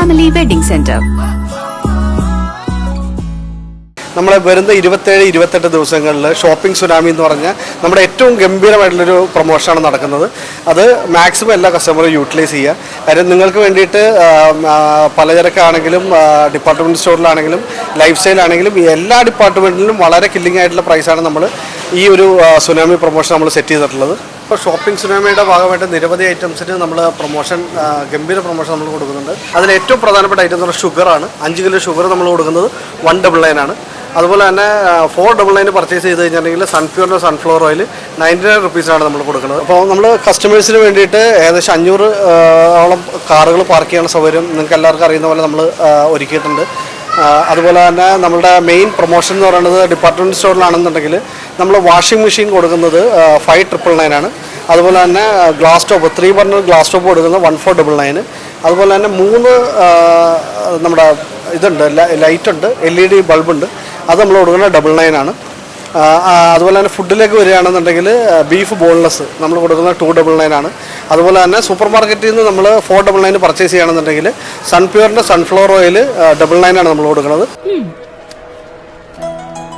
Family wedding centre നമ്മളെ വരുന്ന ഇരുപത്തേഴ് ഇരുപത്തെട്ട് ദിവസങ്ങളിൽ ഷോപ്പിംഗ് സുനാമി എന്ന് പറഞ്ഞ നമ്മുടെ ഏറ്റവും ഗംഭീരമായിട്ടുള്ളൊരു പ്രൊമോഷനാണ് നടക്കുന്നത്. അത് മാക്സിമം എല്ലാ കസ്റ്റമറും യൂട്ടിലൈസ് ചെയ്യുക. കാര്യം നിങ്ങൾക്ക് വേണ്ടിയിട്ട് പലചരക്കാണെങ്കിലും ഡിപ്പാർട്ട്മെന്റ് സ്റ്റോറിലാണെങ്കിലും ലൈഫ് സ്റ്റൈലാണെങ്കിലും എല്ലാ ഡിപ്പാർട്ട്മെന്റിലും വളരെ കില്ലിംഗ് ആയിട്ടുള്ള പ്രൈസാണ് നമ്മൾ ഈ ഒരു സുനാമി പ്രൊമോഷൻ നമ്മൾ സെറ്റ് ചെയ്തിട്ടുള്ളത്. ഇപ്പോൾ ഷോപ്പിംഗ് സിനിമയുടെ ഭാഗമായിട്ട് നിരവധി ഐറ്റംസിന് നമ്മൾ പ്രൊമോഷൻ ഗംഭീര പ്രൊമോഷൻ നമ്മൾ കൊടുക്കുന്നുണ്ട്. അതിൽ ഏറ്റവും പ്രധാനപ്പെട്ട ഐറ്റം എന്ന് പറഞ്ഞാൽ ഷുഗറാണ് അഞ്ച് കിലോ ഷുഗർ നമ്മൾ കൊടുക്കുന്നത് വൺ ഡബിൾ നയൻ ആണ്. അതുപോലെ തന്നെ ഫോർ ഡബിൾ നയൻ പർച്ചേസ് ചെയ്ത് കഴിഞ്ഞിട്ടുണ്ടെങ്കിൽ സൺപ്യൂറിന്റെ സൺഫ്ലവർ ഓയിൽ നയന്റി നയൻ റുപ്പീസാണ് നമ്മൾ കൊടുക്കുന്നത്. അപ്പോൾ നമ്മൾ കസ്റ്റമേഴ്സിന് വേണ്ടിയിട്ട് ഏകദേശം അഞ്ഞൂറ് ഓളം കാറുകൾ പാർക്ക് ചെയ്യാനുള്ള സൗകര്യം നിങ്ങൾക്ക് എല്ലാവർക്കും അറിയുന്ന പോലെ നമ്മൾ ഒരുക്കിയിട്ടുണ്ട്. അതുപോലെ തന്നെ നമ്മുടെ മെയിൻ പ്രൊമോഷൻ എന്ന് പറയുന്നത് ഡിപ്പാർട്ട്മെന്റ് സ്റ്റോറിലാണെന്നുണ്ടെങ്കിൽ നമ്മൾ വാഷിംഗ് മെഷീൻ കൊടുക്കുന്നത് ഫൈവ് ട്രിപ്പിൾ നയൻ ആണ്. അതുപോലെ തന്നെ glass top three burner glass top കൊടുക്കുന്നത് വൺ ഫോർ ഡബിൾ നയൻ അതുപോലെ തന്നെ മൂന്ന് നമ്മുടെ ഇതുണ്ട് ലൈറ്റ് ഉണ്ട് എൽ ഇ ഡി ബൾബുണ്ട് അത് നമ്മൾ കൊടുക്കുന്നത് ഡബിൾ നയൻ ആണ്. അതുപോലെ തന്നെ ഫുഡിലേക്ക് വരികയാണെന്നുണ്ടെങ്കിൽ ബീഫ് ബോൺലെസ് നമ്മൾ കൊടുക്കുന്നത് ടു ഡബിൾ നയൻ ആണ്. അതുപോലെ തന്നെ സൂപ്പർ മാർക്കറ്റിൽ നിന്ന് നമ്മൾ ഫോർ ഡബിൾ നയൻ പർച്ചേസ് ചെയ്യുകയാണെന്നുണ്ടെങ്കിൽ സൺപ്യൂറിന്റെ സൺഫ്ലവർ ഓയിൽ ഡബിൾ നയൻ ആണ് നമ്മൾ കൊടുക്കുന്നത്.